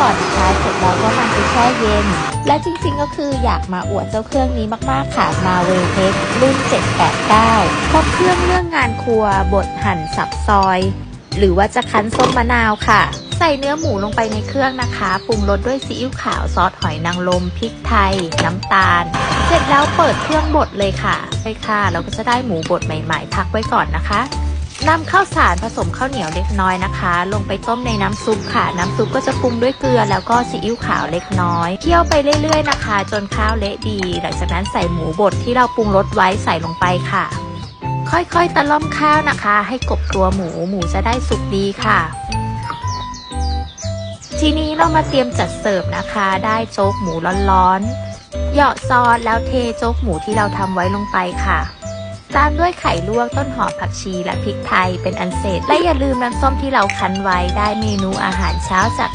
ก่อนนะคะเสร็จแล้วก็นำไปแช่เย็น และจริงๆก็คืออยากมาอวดเจ้าเครื่องนี้มากๆค่ะมาเวเทครุ่น 789ครบเครื่องเรื่องงานครัวบดหั่นสับซอย หรือว่าจะคั้นส้มมะนาวค่ะ ใส่เนื้อหมูลงไปในเครื่องนะคะปรุงรสด้วยซีอิ๊วขาวซอสหอยนางรมพริกไทย น้ำตาล เสร็จแล้วเปิดเครื่องบดเลยค่ะใช่ค่ะ เราก็จะได้หมูบดใหม่ ๆ พักไว้ก่อนนะคะ นำข้าวสารผสมข้าวเหนียวเล็กน้อยนะคะ ลงไปต้มในน้ำซุปค่ะ น้ำซุปก็จะปรุงด้วยเกลือแล้วก็ซีอิ๊วขาวเล็กน้อยเคี่ยวไปเรื่อยๆนะคะ จนข้าวเละดี หลังจากนั้นใส่หมูบดที่เราปรุงรสไว้ใส่ลงไปค่ะ ค่อยๆตะล่อมข้าวนะคะ ให้กบตัวหมูหมูจะได้สุกดีค่ะทีนี้เรามาเตรียมจัดเสิร์ฟนะคะ ได้โจ๊กหมูร้อนๆ เหยาะซอสแล้วเทโจ๊กหมูที่เราทำไว้ลงไปค่ะ ตามด้วยไข่ลวกต้นหอมผักชีและพริกไทยเป็นอันเสร็จ และอย่าลืมน้ำส้มที่เราคั้นไว้ได้เมนูอาหารเช้าจาก